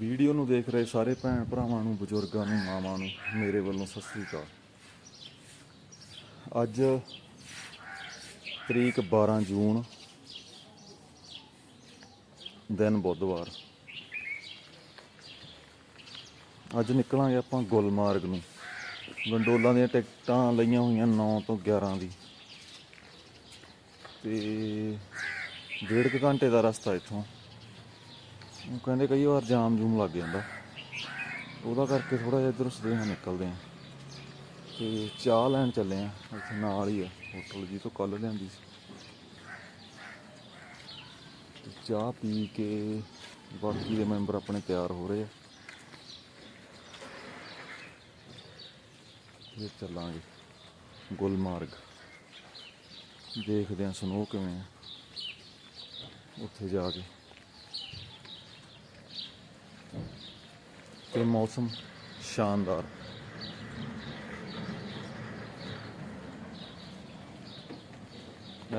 Video ਨੂੰ ਦੇਖ ਰਹੇ ਸਾਰੇ ਭੈਣ ਭਰਾਵਾਂ ਨੂੰ, ਬਜ਼ੁਰਗਾਂ ਨੂੰ, ਮਾਵਾਂ ਨੂੰ, ਮੇਰੇ ਵੱਲੋਂ ਸਤਿ ਸ੍ਰੀ ਅਕਾਲ। ਅੱਜ ਤਰੀਕ 12 ਜੂਨ, ਦਿਨ ਬੁੱਧਵਾਰ। ਅੱਜ ਨਿਕਲਾਂਗੇ ਆਪਾਂ ਗੁਲਮਾਰਗ ਨੂੰ। ਗੰਡੋਲਾਂ ਦੀਆਂ ਟਿਕਟਾਂ ਲਈਆਂ ਹੋਈਆਂ 9 ਤੋਂ 11 ਦੀ। ਤੇ ਡੇਢ ਕੁ ਘੰਟੇ ਦਾ ਰਸਤਾ ਇੱਥੋਂ। ਉਹ ਕਹਿੰਦੇ ਕਈ ਵਾਰ ਜਾਮ ਜੂਮ ਲੱਗ ਜਾਂਦਾ। ਉਹਦਾ ਕਰਕੇ ਥੋੜਾ ਜਿਹਾ ਇੱਧਰੋਂ ਸਦੇਹਾਂ ਨਿਕਲਦੇ ਆ। ਤੇ ਚਾਹ ਲੈਣ ਚੱਲੇ ਆ ਇੱਥੇ ਨਾਲ ਹੀ ਆ, ਹੋਟਲ ਜੀ ਤੋਂ ਕੱਲ ਲਿਆਂਦੀ ਸੀ। ਤੇ ਚਾਹ ਪੀ ਕੇ ਬਾਕੀ ਦੇ ਮੈਂਬਰ ਆਪਣੇ ਤਿਆਰ ਹੋ ਰਹੇ ਆ। ਫਿਰ ਚੱਲਾਂਗੇ। ਗੁਲਮਾਰਗ। ਦੇਖਦੇ ਆ ਸਨੋ ਕਿਵੇਂ ਆ। ਉੱਥੇ ਜਾ ਕੇ। ਤੇ ਮੌਸਮ ਸ਼ਾਨਦਾਰ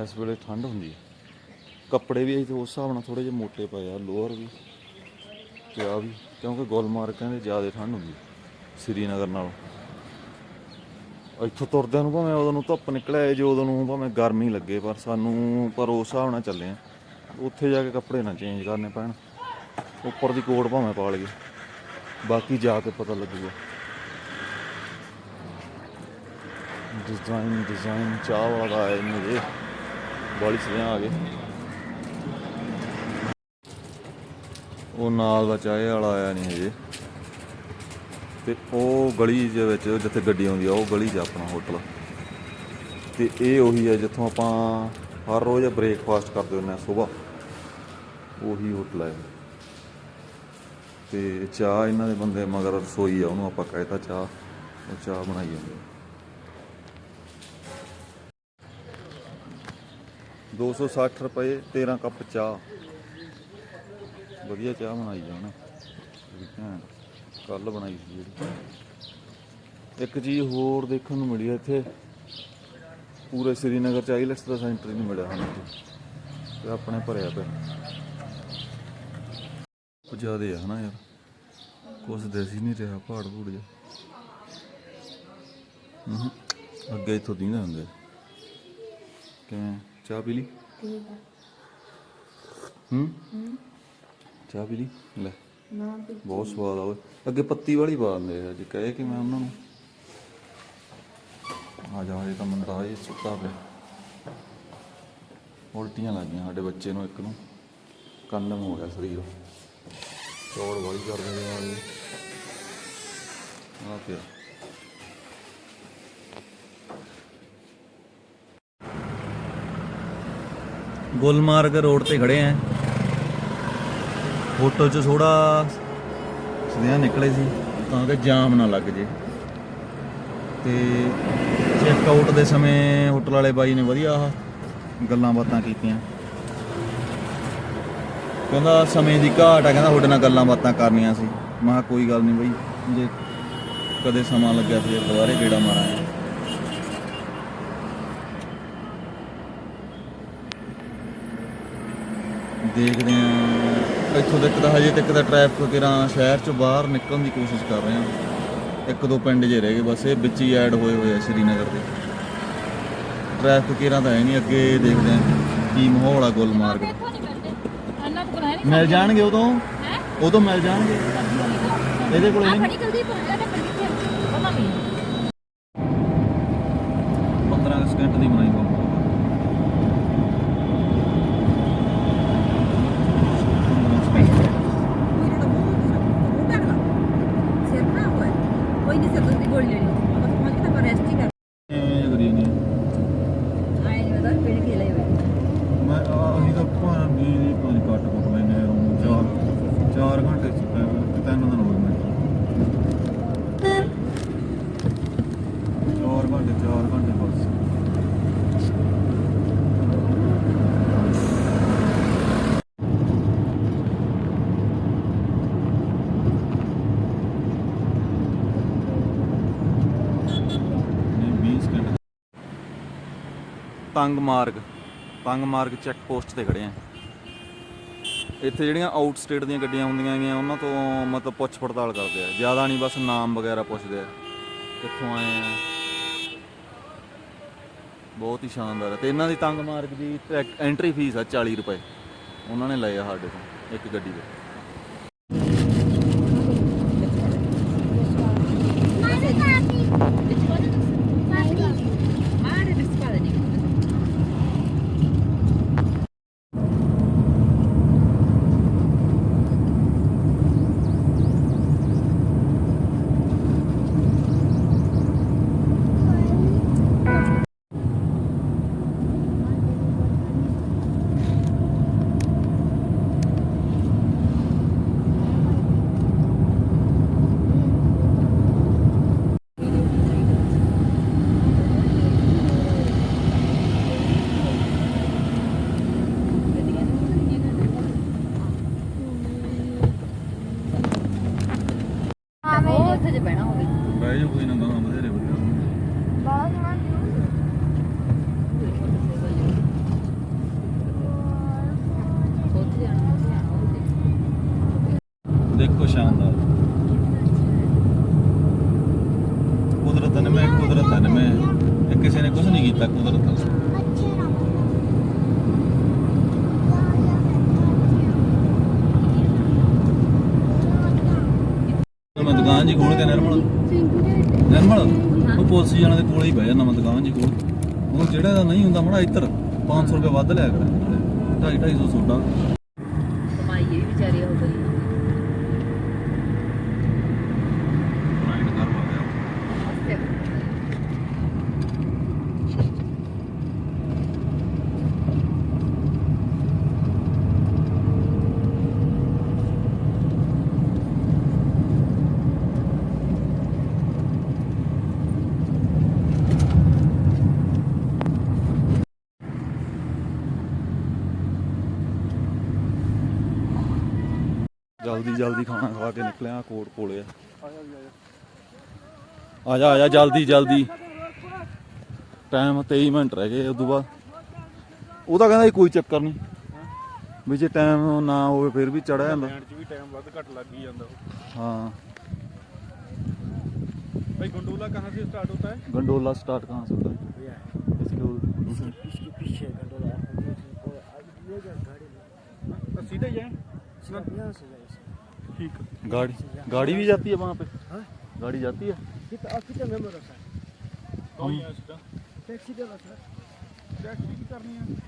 ਇਸ ਵੇਲੇ ਠੰਡ ਹੁੰਦੀ ਹੈ। ਕੱਪੜੇ ਵੀ ਅਸੀਂ ਉਸ ਹਿਸਾਬ ਨਾਲ ਥੋੜੇ ਜਿਹੇ ਮੋਟੇ ਪਏ ਆ, ਲੋਅਰ ਵੀ ਤੇ ਆ ਵੀ, ਕਿਉਂਕਿ ਗੁਲਮਾਰਗ ਕਹਿੰਦੇ ਜ਼ਿਆਦਾ ਠੰਡ ਹੁੰਦੀ ਸ੍ਰੀਨਗਰ ਨਾਲੋਂ। ਇੱਥੋਂ ਤੁਰਦਿਆਂ ਨੂੰ ਭਾਵੇਂ ਉਦੋਂ ਨੂੰ ਧੁੱਪ ਨਿਕਲਿਆ ਜੇ ਉਦੋਂ ਨੂੰ ਭਾਵੇਂ ਗਰਮੀ ਲੱਗੇ, ਪਰ ਸਾਨੂੰ, ਪਰ ਉਸ ਹਿਸਾਬ ਨਾਲ ਚੱਲੇ ਆ। ਉੱਥੇ ਜਾ ਕੇ ਕੱਪੜੇ ਨਾ ਚੇਂਜ ਕਰਨੇ ਪੈਣ। ਉੱਪਰ ਦੀ ਕੋਟ ਭਾਵੇਂ ਪਾ ਲਈਏ। ਬਾਕੀ ਜਾ ਕੇ ਪਤਾ ਲੱਗੂਗਾ। ਡਿਜ਼ਾਈਨ ਡਿਜ਼ਾਈਨ ਚਾਹ ਵਾਲਾ ਆਇਆ ਮੇਰੇ ਬੜੀ ਸੋਹਣਾ ਆ ਗਏ। ਉਹ ਨਾਲ ਦਾ ਚਾਹ ਵਾਲਾ ਆਇਆ ਨਹੀਂ ਹਜੇ। ਤੇ ਉਹ ਗਲੀ ਦੇ ਵਿੱਚ ਜਿੱਥੇ ਗੱਡੀ ਆਉਂਦੀ ਆ, ਉਹ ਗਲੀ 'ਚ ਆਪਣਾ ਹੋਟਲ ਤੇ ਇਹ ਉਹੀ ਹੈ ਜਿੱਥੋਂ ਆਪਾਂ ਹਰ ਰੋਜ਼ ਬ੍ਰੇਕਫਾਸਟ ਕਰਦੇ ਹੁੰਦੇ ਆ, ਸਵੇਰ। ਉਹੀ ਹੋਟਲ ਹੈ ਤੇ ਚਾਹ ਇਹਨਾਂ ਦੇ ਬੰਦੇ ਮਗਰ ਰਸੋਈ ਆ, ਉਹਨੂੰ ਆਪਾਂ ਕਹਿਤਾ ਚਾਹ, ਉਹ ਚਾਹ ਬਣਾਈ ਜਾਂਦੇ 260 ਰੁਪਏ 13 ਕੱਪ ਚਾਹ। ਵਧੀਆ ਚਾਹ ਬਣਾਈ ਜਾਣਾ ਕੱਲ ਬਣਾਈ ਸੀ ਜਿਹੜੀ। ਇੱਕ ਚੀਜ਼ ਹੋਰ ਦੇਖਣ ਨੂੰ ਮਿਲੀ ਇੱਥੇ। ਪੂਰੇ ਸ੍ਰੀਨਗਰ ਚ ਆਈਲੈਟਸ ਦਾ ਸੈਂਟਰ ਨਹੀਂ ਮਿਲਿਆ ਸਾਨੂੰ। ਇੱਥੇ। ਤੇ ਆਪਣੇ ਭਰਿਆ ਪਿਆ। ਕੁਝ ਜ਼ਿਆਦੇ ਆ ਹਨਾ ਯਾਰ। ਕੁਛ ਦਿਸ ਨਹੀਂ ਰਿਹਾ ਪਹਾੜ ਪੂੜ ਜਾ ਹੂੰ ਅੱਗੇ ਇੱਥੋਂ ਦੀਂਦੇ ਹੁੰਦੇ। ਕਿਵੇਂ ਚਾਹ ਪੀ ਲਈ? ਠੀਕ ਹੈ ਹੂੰ ਚਾਹ ਪੀ ਲਈ? ਲੈ। ਨਾ ਬਹੁਤ ਸਵਾਦ ਆ ਓਏ। ਅੱਗੇ ਪੱਤੀ ਵਾਲੀ ਪਾ ਦਿੰਦੇ ਆ ਜੇ ਕਹੇ ਕਿ ਮੈਂ ਉਹਨਾਂ ਨੂੰ। ਆ ਜਾ ਇਹ ਤਾਂ ਮੰਦਾ ਇਹ ਸੁੱਤਾ ਪਿਆ। ਉਲਟੀਆਂ ਲੱਗੀਆਂ ਸਾਡੇ ਬੱਚੇ ਨੂੰ ਇੱਕ ਨੂੰ। ਕੰਨਮ ਹੋ ਗਿਆ ਸਰੀਰ। ਚੌੜ ਵਾਲੀ ਕਰ ਦਿੰਦੇ ਆ ਇਹ ਆ ਪਿਆ। ਗੁਲਮਾਰਗ ਰੋਡ ਤੇ ਖੜੇ ਆ। ਹੋਟਲ ਚ ਥੋੜਾ ਸਦਿਆਂ ਨਿਕਲੇ ਸੀ, ਤਾਂ ਕਿ ਜਾਮ ਨਾ ਲੱਗ ਜੇ। ਤੇ ਚੈੱਕ ਆਊਟ ਦੇ ਸਮੇਂ ਹੋਟਲ ਵਾਲੇ ਬਾਈ ਨੇ ਵਧੀਆ ਗੱਲਾਂ ਬਾਤਾਂ ਕੀਤੀਆਂ। ਕਹਿੰਦਾ ਸਮੇਂ ਦੀ ਘਾਟ ਆ, ਕਹਿੰਦਾ ਤੁਹਾਡੇ ਨਾਲ ਗੱਲਾਂ ਬਾਤਾਂ ਕਰਨੀਆਂ ਸੀ। ਮੈਂ ਕਿਹਾ, ਕੋਈ ਗੱਲ ਨਹੀਂ ਬਈ, ਜੇ ਕਦੇ ਸਮਾਂ ਲੱਗਿਆ ਫਿਰ ਦੁਬਾਰੇ ਗੇੜਾ ਮਾਰਾਂਗੇ। ਦੇਖਦੇ ਆਂ ਇੱਥੋਂ ਤੱਕ ਤਾਂ ਹਜੇ ਤੱਕ ਤਾਂ ਟ੍ਰੈਫਿਕ ਕਿਰਾਂ ਸ਼ਹਿਰ ਚੋਂ ਬਾਹਰ ਨਿਕਲਣ ਦੀ ਕੋਸ਼ਿਸ਼ ਕਰ ਰਹੇ ਹਾਂ। ਇੱਕ ਦੋ ਪਿੰਡ ਜੇ ਰਹਿ ਗਏ, ਬਸ ਇਹ ਵਿੱਚ ਹੀ ਐਡ ਹੋਏ ਹੋਏ ਆ ਸ਼੍ਰੀਨਗਰ ਦੇ। ਟ੍ਰੈਫਿਕ ਕਿਰਾਂ ਤਾਂ ਹੈ ਨਹੀਂ, ਅੱਗੇ ਦੇਖਦੇ ਆਂ ਕੀ ਮਾਹੌਲ ਆ ਗੁਲਮਾਰਗ ਮਾਰਗ ਇੱਥੋਂ ਨਹੀਂ ਮਿਲਦੇ ਅੰਨਾ ਤੋਂ ਹੈ ਮਿਲ ਜਾਣਗੇ ਉਦੋਂ? ਉਦੋਂ ਮਿਲ ਜਾਣਗੇ। ਇਹਦੇ ਕੋਲ ਨਹੀਂ ਜਲਦੀ ਪਹੁੰਚ ਜਾ ਤੇ ਕਿੱਥੇ ਪਤਾ ਨਹੀਂ 15 ਸਕਿੰਟ ਦੀ ਬਣਾਈ ਬਾਬਾ ਕੋਈ ਨਹੀਂ ਸਕਦਾ ਦੀ ਗੋਲੀ ਲੈਣੀ ਆਪਾਂ ਪਹੁੰਚ ਕੇ ਤਾਂ ਪਰ ਰੈਸਟ ਹੀ ਕਰ ਐਵੇਂ ਕਰੀ ਨਹੀਂ ਆਏ ਨਹੀਂ ਪਤਾ ਪਿੰਡ ਖੇਲੇ ਹੋਏ ਮੈਂ ਆ ਅਸੀਂ ਤਾਂ ਭਾਂ ਵੀ ਪੰਜ ਕੱਟ ਕੁੱਟ ਲੈਨੇ ਆ ਰੂਮ ਚਾਰ ਚਾਰ ਘੰਟੇ ਚ ਪੈ ਗਏ ਤੇ ਤਿੰਨ ਦਿਨ ਹੋ ਗਏ ਮੈਨੂੰ ਚਾਰ ਘੰਟੇ, ਚਾਰ ਘੰਟੇ ਬਸ। ਤੰਗ ਮਾਰਗ ਤੰਗ ਮਾਰਗ ਚੈੱਕ ਪੋਸਟ ਤੇ ਖੜੇ ਆ। ਇੱਥੇ ਜਿਹੜੀਆਂ ਆਊਟ ਸਟੇਟ ਦੀਆਂ ਗੱਡੀਆਂ ਹੁੰਦੀਆਂ ਹੈਗੀਆਂ ਉਹਨਾਂ ਤੋਂ ਮਤਲਬ ਪੁੱਛ ਪੜਤਾਲ ਕਰਦੇ ਆ। ਜ਼ਿਆਦਾ ਨਹੀਂ, ਬਸ ਨਾਮ ਵਗੈਰਾ ਪੁੱਛਦੇ ਆ। ਕਿੱਥੋਂ ਆਏ ਆ? ਬਹੁਤ ਹੀ ਸ਼ਾਨਦਾਰ ਹੈ। ਤੇ ਇਹਨਾਂ ਦੀ ਤੰਗ ਮਾਰਗ ਦੀ ਐਂਟਰੀ ਫੀਸ ਆ 40 ਰੁਪਏ। ਉਹਨਾਂ ਨੇ ਲਏ ਆ ਸਾਡੇ ਤੋਂ, ਇੱਕ ਗੱਡੀ ਦੇ Mare per spada di ਉਹ ਉੱਥੇ ਜੇ ਬਹਿਣਾ ਹੋਵੇ ਬਹਿ ਜਾ ਕੋਈ ਨਾ ਗਾਂ ਬਥੇਰੇ ਵਧੀਆ ਉੱਥੇ ਜਾਣਾ ਉੱਥੇ ਜਾਣਾ ਉੱਥੇ ਦੇਖੋ ਸ਼ਾਨਦਾਰ ਕੁਦਰਤ ਨੇ ਮੈਂ ਕੁਦਰਤ ਨੇ ਮੈਂ ਇਹ ਕਿਸੇ ਨੇ ਕੁਝ ਨਹੀਂ ਕੀਤਾ ਕੁਦਰਤ ਨੇ ਮੈਂ ਦੁਕਾਨ ਜੀ ਖੋਲ ਕੇ ਨਿਰਮਲ ਨਿਰਮਲ ਉਹ ਪੁਲਿਸ ਜਾਣ ਦੇ ਕੋਲੇ ਹੀ ਬਹਿ ਜਾਣਾ ਮੈਂ ਦੁਕਾਨ ਜੀ ਕੋਲ। ਉਹ ਜਿਹੜਾ ਦਾ ਨਹੀਂ ਹੁੰਦਾ, ਮੜਾ ਇੱਧਰ 500 ਰੁਪਏ ਵੱਧ ਲਿਆ ਕਰ। 2.5 250 ਸੋਡਾ ਕਮਾਈ ਇਹ ਵਿਚਾਰੀ ਹੋ ਗਈ ਰਾਈਡ ਕਰ ਪਾ ਗਿਆ ਜਲਦੀ ਜਲਦੀ ਖਾਣਾ ਖਾ ਕੇ ਨਿਕਲਿਆ ਕੋਟ ਕੋਲੇ ਆ ਆ ਜਾ ਆ ਜਾ ਜਲਦੀ ਜਲਦੀ ਟਾਈਮ 23 ਮਿੰਟ ਰਹਿ ਗਏ ਉਦੋਂ ਬਾਅਦ ਉਹ ਤਾਂ ਕਹਿੰਦਾ ਸੀ ਕੋਈ ਚੱਕਰ ਨਹੀਂ ਵੀ ਜੇ ਟਾਈਮ ਨਾ ਹੋਵੇ ਫਿਰ ਵੀ ਚੜਿਆ ਜਾਂਦਾ ਚ ਵੀ ਟਾਈਮ ਵੱਧ ਘੱਟ ਲੱਗ ਹੀ ਜਾਂਦਾ ਹਾਂ भाई गंडोला कहाँ से स्टार्ट होता है गंडोला स्टार्ट कहाँ से होता है इसके दूसरे इसके पीछे कंट्रोल ले जा गाड़ी में सीधे ही है यहाँ से जाए ठीक गाड़ी गाड़ी भी जाती है वहाँ पे हाँ? गाड़ी जाती है कितना आप कितना मेंबर हो सर तो ही है सीधा टैक्सी दे सर टैक्सी की करनी है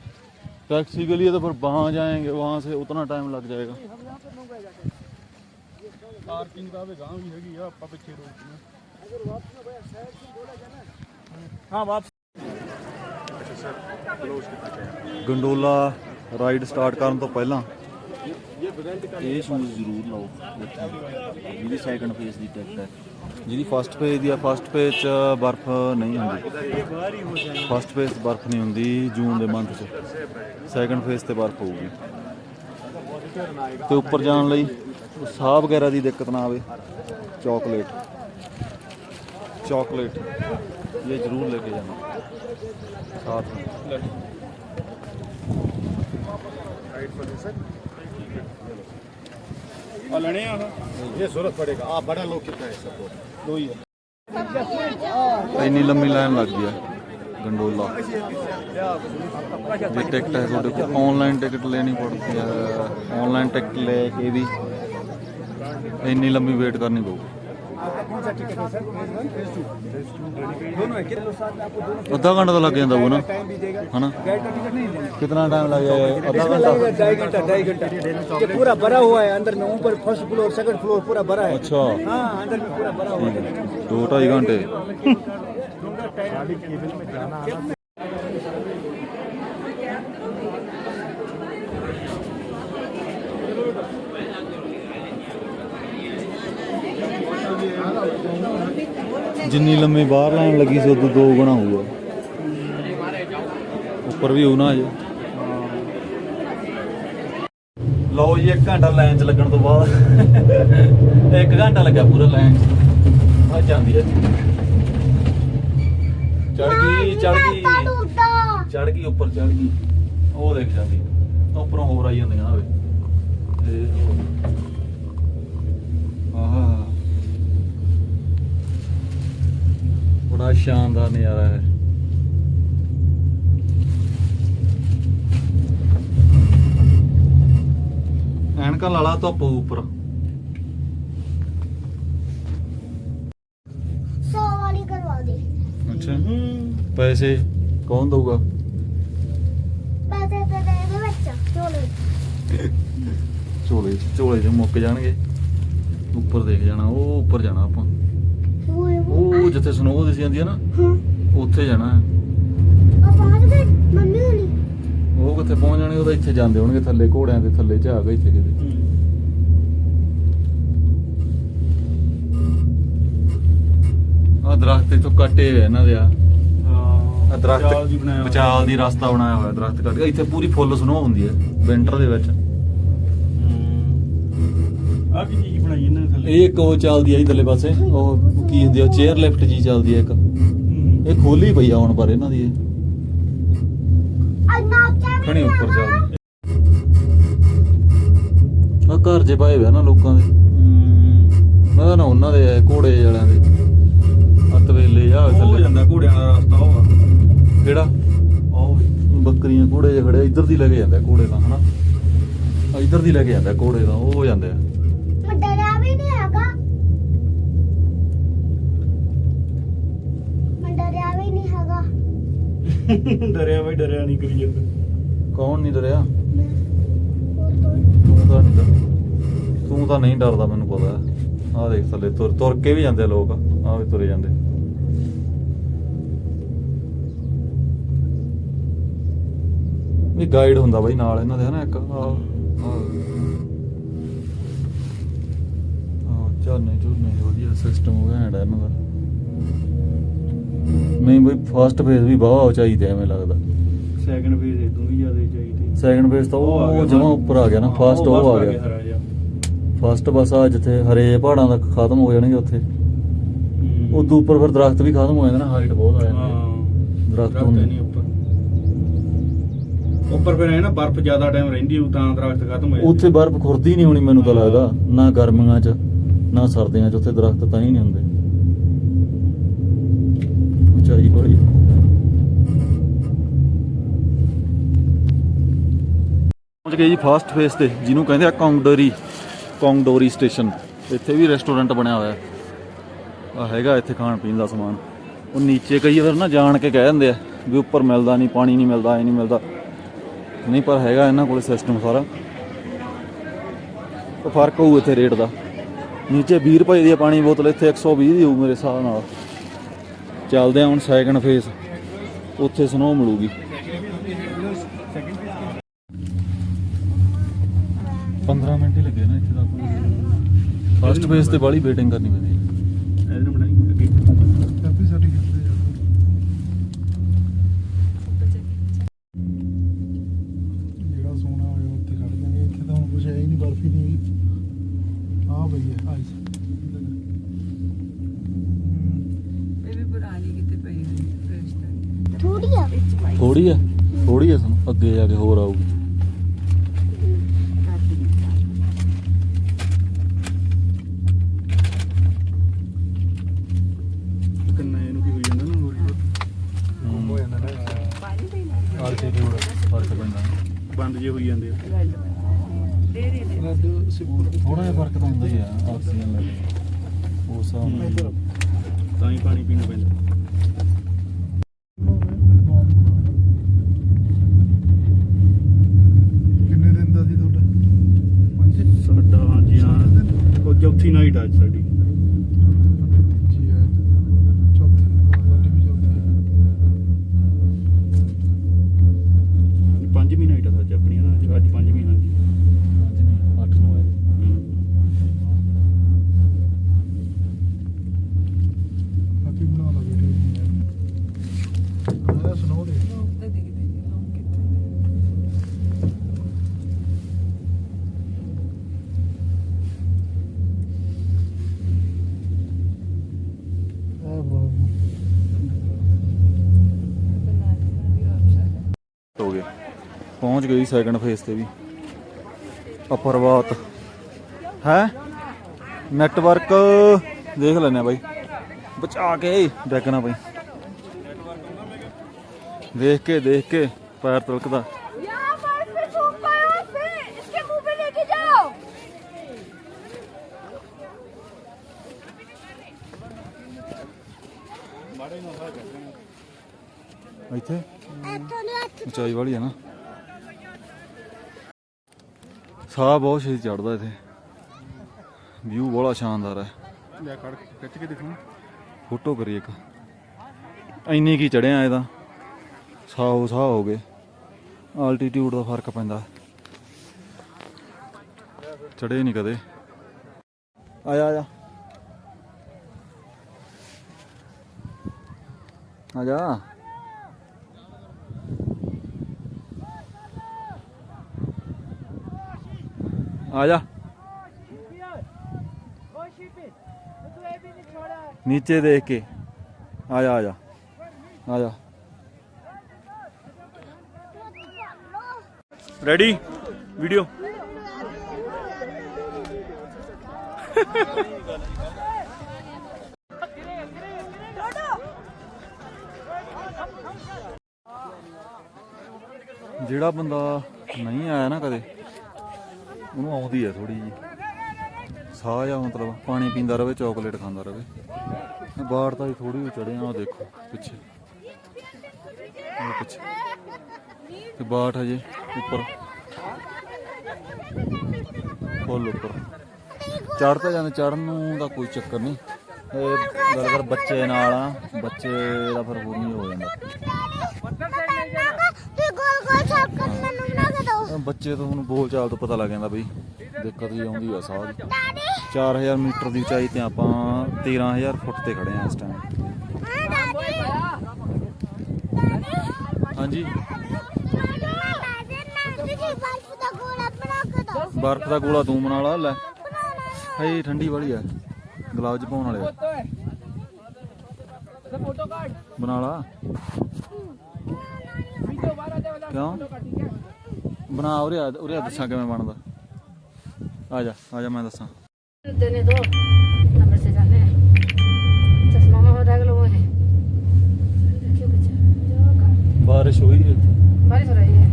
टैक्सी के लिए तो फिर वहाँ जाएंगे वहाँ से उतना टाइम लग जाएगा हम यहाँ पर मंगवाए जाते हैं पार्किंग का भी गांव ही हैगी है आपा पीछे रोड में अगर वापस में भैया शहर से बोला जाना हाँ वापस अच्छा सर क्लोज कितना चाहिए ਗੰਡੋਲਾ ਰਾਈਡ ਸਟਾਰਟ ਕਰਨ ਤੋਂ ਪਹਿਲਾਂ ਇਹ ਸ਼ੂਜ਼ ਜ਼ਰੂਰ ਲਓ। ਜਿਹਦੀ ਸੈਕੰਡ ਫੇਸ ਦੀ ਟਿਕਟ ਹੈ। ਜਿਹਦੀ ਫਸਟ ਫੇਸ ਦੀ ਆ ਫਸਟ ਫੇਸ ਚ ਬਰਫ਼ ਨਹੀਂ ਹੁੰਦੀ। ਫਸਟ ਫੇਸ ਬਰਫ਼ ਨਹੀਂ ਹੁੰਦੀ, ਜੂਨ ਦੇ ਮੰਥ ਚ। ਸੈਕੰਡ ਫੇਸ ਤੇ ਬਰਫ਼ ਹੋਊਗੀ। ਤੇ ਉੱਪਰ ਜਾਣ ਲਈ ਸਾਹ ਵਗੈਰਾ ਦੀ ਦਿੱਕਤ ਨਾ ਆਵੇ। ਚਾਕਲੇਟ ਚਾਕਲੇਟ ਇਹ ਜ਼ਰੂਰ ਲੈ ਕੇ ਜਾਣਾ। में लड़े ये जरूरत पड़ेगा आप बड़ा लोग कितना है सबको दो ही है इतनी लंबी लाइन लग गई है गंडोला जी टिकट है ਤੁਹਾਡੇ ਕੋਲ ਆਨਲਾਈਨ ਟਿਕਟ ਲੈਣੀ ਪੜਦੀ ਹੈ ਆਨਲਾਈਨ ਟਿਕਟ ਲੈ ਕੇ ਵੀ ਇੰਨੀ ਲੰਬੀ ਵੇਟ ਕਰਨੀ ਪਊਗੀ ਅੱਧਾ ਘੰਟਾ ਤਾਂ ਲੱਗ ਜਾਂਦਾ ਉਹ ਨਾ टाइम भी देगा ਹਨਾ गाइड का टिकट नहीं देना ਕਿੰਨਾ ਟਾਈਮ ਲੱਗ ਜਾਏਗਾ ਅੱਧਾ इसमें ਘੰਟਾ लगेगा ढाई घंटा ढाई घंटा ये पूरा भरा हुआ है अंदर में ऊपर फर्स्ट फ्लोर सेकंड फ्लोर पूरा भरा है ਅੱਛਾ हाँ अंदर में पूरा भरा हुआ है ਦੋ ਢਾਈ ਘੰਟੇ ਜਿੰਨੀ ਲੰਮੀ ਬਾਹਰ ਲਾਈਨ ਲੱਗੀ ਸੀ ਉਦੋਂ ਦੋ ਗੁਣਾ ਹੋਊਗਾ। ਉੱਪਰ ਵੀ ਨਾ ਅਜੇ ਲਓ ਜੀ 1 ਘੰਟਾ ਲਾਈਨ 'ਚ ਲੱਗਣ ਤੋਂ ਬਾਅਦ। 1 ਘੰਟਾ ਲੱਗਾ ਪੂਰਾ ਲਾਈਨ 'ਚ। ਆ ਜਾਂਦੀ ਹੈ ਚੜ ਗਈ ਚੜ ਗਈ। ਚੜ ਗਈ ਉੱਪਰ ਚੜ ਗਈ। ਉਹ ਦੇਖ ਜਾਂਦੀ। ਉੱਪਰੋਂ ਹੋਰ ਆਈ ਜਾਂਦੀਆਂ ਨਾ ਵੇ ਇਹ ਆਹ ਬੜਾ ਸ਼ਾਨਦਾਰ ਨਜ਼ਾਰਾ ਹੈ। ਐਨਕਾਂ ਲਾਲਾ ਧੁੱਪ ਉੱਪਰ। ਅੱਛਾ। ਪੈਸੇ ਕੌਣ ਦਊਗਾ? ਪੈਸੇ ਤੇ ਦੇ ਦੇ ਵਿੱਚ ਚੋਲੇ ਝੋਲੇ ਚ ਝੋਲੇ ਚ ਮੁੱਕ ਜਾਣਗੇ। ਉੱਪਰ ਦੇਖ ਜਾਣਾ ਉਹ ਉੱਪਰ ਜਾਣਾ ਆਪਾਂ। ਉਹ ਜਿੱਥੇ ਸਨੋ ਦਿਸੀ ਜਾਂਦੀ ਹੈ ਨਾ ਉੱਥੇ ਜਾਣਾ ਹੈ। ਉਹ ਪਹੁੰਚ ਗਏ ਉਹ ਕਿੱਥੇ ਇੱਥੇ ਜਾਂਦੇ ਹੋਣਗੇ ਥੱਲੇ ਘੋੜਿਆਂ ਦੇ ਥੱਲੇ ਜਾ ਇੱਥੇ ਕਿਤੇ। ਆ ਦਰਖਤ ਇੱਥੋਂ ਕੱਟੇ ਹੋਏ ਇਹਨਾਂ ਦੇ ਆ। ਆਹ ਦਰਖਤ ਬਚਾਲ ਦੀ ਰਸਤਾ ਬਣਾਇਆ ਹੋਇਆ ਦਰਖਤ ਕੱਟ ਕੇ। ਇੱਥੇ ਪੂਰੀ ਫੁੱਲ ਸਨੋ ਹੁੰਦੀ ਹੈ ਵਿੰਟਰ ਦੇ ਵਿੱਚ। ਇਹ ਇੱਕ ਚੱਲਦੀ ਆ ਜੀ ਥੱਲੇ ਪਾਸੇ ਉਹ ਕੀ ਹੁੰਦੀ ਆ ਚੇਅਰ ਲਿਫਟ ਜੀ ਚੱਲਦੀ ਆ ਇੱਕ। ਇਹ ਖੋਲੀ ਪਈ ਆ ਪਰ ਇਹਨਾਂ ਦੀ ਇਹ। ਖਣੀ ਉੱਪਰ ਚੱਲਦੀ। ਆ ਘਰ ਜੇ ਪਾਏ ਹੋਏ ਨਾ ਲੋਕਾਂ ਦੇ। ਮੈਂ ਤਾਂ ਨਾ ਉਹਨਾਂ ਦੇ ਘੋੜੇ ਵਾਲਿਆਂ ਦੇ। ਆ ਤਵੇਲੇ ਆ ਥੱਲੇ। ਜਾਂਦਾ ਘੋੜਿਆਂ ਦਾ ਰਸਤਾ ਉਹ ਕਿਹੜਾ? ਉਹ ਬੱਕਰੀਆਂ ਘੋੜੇ ਜਿਹੇ ਖੜੇ ਇੱਧਰ ਦੀ ਲੈ ਕੇ ਜਾਂਦੇ ਘੋੜੇ ਦਾ ਹਨਾ? ਇੱਧਰ ਦੀ ਲੈ ਕੇ ਜਾਂਦਾ ਘੋੜੇ ਦਾ ਉਹ ਹੋ ਜਾਂਦੇ ਆ। ਡਰਿਆ ਬਈ ਡਰਿਆ ਨਹੀਂ ਕਰੀ ਜਾਂਦਾ। ਕੌਣ ਨਹੀਂ ਡਰਿਆ? ਤੂੰ ਤਾਂ ਨਹੀਂ ਡਰਦਾ ਤੂੰ ਤਾਂ ਨਹੀਂ ਡਰਦਾ ਮੈਨੂੰ ਪਤਾ। ਆ ਦੇਖ ਥੱਲੇ ਤੁਰ ਤੁਰ ਕੇ ਵੀ ਜਾਂਦੇ ਲੋਕ। ਆ ਵੀ ਤੁਰੇ ਜਾਂਦੇ। ਵੀ ਗਾਈਡ ਹੁੰਦਾ ਬਾਈ ਨਾਲ ਇਹਨਾਂ ਦੇ ਹਨਾ ਇੱਕ? ਆ ਝਰਨੇ ਝੁਰਨੇ ਵਧੀਆ ਸਿਸਟਮ ਹੋ ਗਿਆ ਇਹਨਾਂ ਦਾ। ਨਹੀਂ ਬਈ ਫਸਟ ਫੇਜ਼ ਵੀ ਬਹੁਤ ਉਚਾਈ ਤੇ ਐਵੇਂ ਲੱਗਦਾ। ਸੈਕੰਡ ਫੇਜ਼ ਤੋਂ ਵੀ ਜ਼ਿਆਦਾ ਚਾਹੀਦੀ ਸੈਕੰਡ ਫੇਜ਼ ਤਾਂ ਉਹ ਜਮਾ ਉੱਪਰ ਆ ਗਿਆ ਨਾ ਫਸਟ ਉਹ ਆ ਗਿਆ। ਫਸਟ ਬਸ ਆ ਜਿੱਥੇ ਹਰੇ ਪਹਾੜਾਂ ਦਾ ਖਤਮ ਹੋ ਜਾਣਗੇ ਉੱਥੇ। ਹੂੰ। ਉਦੋਂ ਉੱਪਰ ਫਿਰ ਦਰਖਤ ਵੀ ਖਤਮ ਹੋ ਜਾਂਦੇ ਨਾ ਹਾਈਟ ਬਹੁਤ ਆ ਜਾਂਦੀ ਹੈ। ਹਾਂ। ਦਰਖਤ ਹੁੰਦੇ। ਨਹੀਂ ਉੱਪਰ। ਉੱਪਰ ਫਿਰ ਇਹ ਨਾ ਬਰਫ਼ ਜ਼ਿਆਦਾ ਟਾਈਮ ਰਹਿੰਦੀ ਉਹ ਤਾਂ ਦਰਖਤ ਖਤਮ ਹੋ ਜਾਂਦੇ। ਉੱਥੇ ਬਰਫ਼ ਖੁਰਦੀ ਨਹੀਂ ਹੋਣੀ ਮੈਨੂੰ ਤਾਂ ਲੱਗਦਾ ਨਾ ਗਰਮੀਆਂ 'ਚ ਨਾ ਸਰਦੀਆਂ 'ਚ ਉੱਥੇ ਦਰਖਤ ਤਾਂ ਹੀ ਨਹੀਂ ਹੁੰਦੇ। ਉਚਾਈ ਬੜੀ ਪਹੁੰਚ ਗਏ ਜੀ ਫਾਸਟ ਫੇਸ ਤੇ, ਜਿਹਨੂੰ ਕਹਿੰਦੇ ਆ ਕੌਂਗਡੋਰੀ ਕੌਂਗਡੋਰੀ ਸਟੇਸ਼ਨ ਇੱਥੇ ਵੀ ਰੈਸਟੋਰੈਂਟ ਬਣਿਆ ਹੋਇਆ ਆ ਹੈਗਾ ਇੱਥੇ ਖਾਣ ਪੀਣ ਦਾ ਸਮਾਨ। ਉਹ ਨੀਚੇ ਕਈ ਵਾਰ ਨਾ ਜਾਣ ਕੇ ਕਹਿ ਦਿੰਦੇ ਆ ਵੀ ਉੱਪਰ ਮਿਲਦਾ ਨਹੀਂ, ਪਾਣੀ ਨਹੀਂ ਮਿਲਦਾ ਐ ਨਹੀਂ ਮਿਲਦਾ। ਨਹੀਂ, ਪਰ ਹੈਗਾ ਇਹਨਾਂ ਕੋਲੇ ਸਿਸਟਮ ਸਾਰਾ। ਉਹ ਫ਼ਰਕ ਹੋਊ ਇੱਥੇ ਰੇਟ ਦਾ। ਨੀਚੇ 20 ਰੁਪਏ ਦੀ ਪਾਣੀ ਬੋਤਲ, ਇੱਥੇ 120 ਦੀ ਹੋਊ ਮੇਰੇ ਹਿਸਾਬ ਨਾਲ। ਚੱਲਦੇ ਆ ਹੁਣ ਸੈਕਿੰਡ ਫੇਸ ਉੱਥੇ ਸਨੋ ਮਿਲੂਗੀ। 15 ਮਿੰਟ ਹੀ ਲੱਗੇ ਨਾ ਇੱਥੇ ਤਾਂ ਫਸਟ ਫੇਸ ਤੇ ਬਾਲੀ ਵੇਟਿੰਗ ਕਰਨੀ ਪੈਂਦੀ ਪੀਣਾ ਆਲਟੀ ਹੋਰ ਫ਼ਰਕ ਪੈਂਦਾ। ਬੰਦ ਜੇ ਹੋਈ ਜਾਂਦੇ ਆ। ਦੇ ਦੇ ਦੇ ਰੱਦ ਸਿਪਰ ਥੋੜਾ ਜਿਹਾ ਫ਼ਰਕ ਤਾਂ ਹੁੰਦਾ ਹੀ ਆ ਆਕਸੀਜਨ ਲੈਵਲ ਉਸ ਹਿਸਾਬ ਨਾਲ। ਇੱਧਰ। ਤਾਂ ਹੀ ਪਾਣੀ ਪੀਣਾ ਪੈਂਦਾ। ਕਿੰਨੇ ਦਿਨ ਦਾ ਸੀ ਤੁਹਾਡਾ? ਪੰਜ ਸਾਡਾ ਹਾਂਜੀ ਹਾਂ। ਉਹ ਚੌਥੀ ਨਾਈਟ ਅੱਜ ਸਾਡੀ। ਹੋ ਗਏ ਪਹੁੰਚ ਗਈ ਸੈਕੰਡ ਫੇਸ ਤੇ ਵੀ। ਅਪਰਵਾਤ ਹੈ? ਨੈਟਵਰਕ ਦੇਖ ਲੈਣੇ ਬਾਈ। ਬਚਾ ਕੇ। ਡੈਗਣਾ ਬਾਈ। ਦੇਖ ਕੇ ਦੇਖ ਕੇ। ਪੈਰ ਤਲਕਦਾ। ਉਚਾਈ ਵਾਲੀ ਹੈ ਨਾ। ਸਾਹ ਬਹੁਤ ਛੇਤੀ ਚੜਦਾ ਇੱਥੇ। ਵਿਊ ਬੜਾ ਸ਼ਾਨਦਾਰ ਹੈ। ਲੈ ਕੜ ਖਿੱਚ ਕੇ ਦੇਖੋ ਫੋਟੋ ਕਰੀ ਇੱਕ। ਇੰਨੀ ਕੀ ਚੜਿਆ ਇਹਦਾ। ਸਾਹ ਸਾਹ ਹੋ ਗਏ। ਆਲਟੀਟਿਊਡ ਦਾ ਫ਼ਰਕ ਪੈਂਦਾ। ਚੜੇ ਨਹੀਂ ਕਦੇ। ਆਇਆ ਆਇਆ ਆ ਜਾ ਆ ਜਾ नीचे देख के आजा आजा आजा रेडी वीडियो ਜਿਹੜਾ ਬੰਦਾ ਨਹੀਂ ਆਇਆ ਨਾ ਕਦੇ ਉਹਨੂੰ ਆਉਂਦੀ ਹੈ ਥੋੜੀ ਜੀ ਸਾਹ ਜਾਂ ਮਤਲਬ ਪਾਣੀ ਪੀਂਦਾ ਰਵੇ ਚਾਕਲੇਟ ਖਾਂਦਾ ਰਵੇ। ਬਾੜ ਤਾਂ ਥੋੜੀ ਚੜੇ ਆ ਦੇਖੋ ਪਿੱਛੇ। ਪਿੱਛੇ। ਤੇ ਬਾੜ ਹਜੇ ਉੱਪਰ। ਫੁੱਲ ਉੱਪਰ। ਚੜ ਤਾਂ ਜਾਂਦੇ ਚੜਨ ਨੂੰ ਤਾਂ ਕੋਈ ਚੱਕਰ ਨਹੀਂ। ਇਹ ਗੱਲ ਕਰ ਬੱਚੇ ਨਾਲ ਆ ਬੱਚੇ ਦਾ ਫਿਰ ਹੋਰ ਨਹੀਂ ਹੋ ਜਾਂਦਾ। ਤੇ ਗੋਲ ਗੋਲ ਛਾਪ ਕਰ ਮੈਨੂੰ ਬਣਾ ਕੇ ਦੋ ਬੱਚੇ ਤੋਂ ਹੁਣ ਬੋਲ ਚਾਲ ਤੋਂ ਪਤਾ ਲੱਗ ਜਾਂਦਾ ਬਈ। ਦਿੱਕਤ ਹੀ ਆਉਂਦੀ ਆ ਸਾਹ ਦੀ 4000 ਮੀਟਰ ਦੀ ਉਚਾਈ ਤੇ ਆਪਾਂ 13000 ਫੁੱਟ ਤੇ ਖੜੇ ਆ ਇਸ ਟਾਈਮ ਹਾਂਜੀ। ਬਰਫ ਦਾ ਗੋਲਾ ਤੂੰ ਬਣਾ ਲਾ, ਲੈ। ਹਈ ਠੰਡੀ ਵਾਲੀ ਆ। ਗਲਾਵਜ ਪਾਉਣ ਵਾਲੇ ਆ। ਬਣਾ ਲਾ। ਕਿਉਂ? ਬਣਾ ਉਰੇ ਆ ਉਰੇ ਆ ਦੱਸਾਂ ਕਿਵੇਂ ਬਣਦਾ ਆ ਜਾ ਆ ਜਾ ਮੈਂ ਦੱਸਾਂ देने दो नंबर से जाने हैं चश्मा में हो रहा वो है क्यों बच्चा जो का- ਬਾਰਿਸ਼ ਹੋਈ ਇੱਥੇ बारिश हो रही है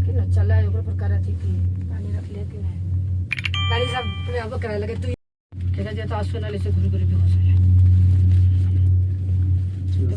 कि न चला है ऊपर पर कर रही थी कि पानी रख लिया कि नहीं पानी सब अपने आप कराने लगे तू कहता जो तो आंसू नाले से घुरी घुरी बेहोश हो जाए तो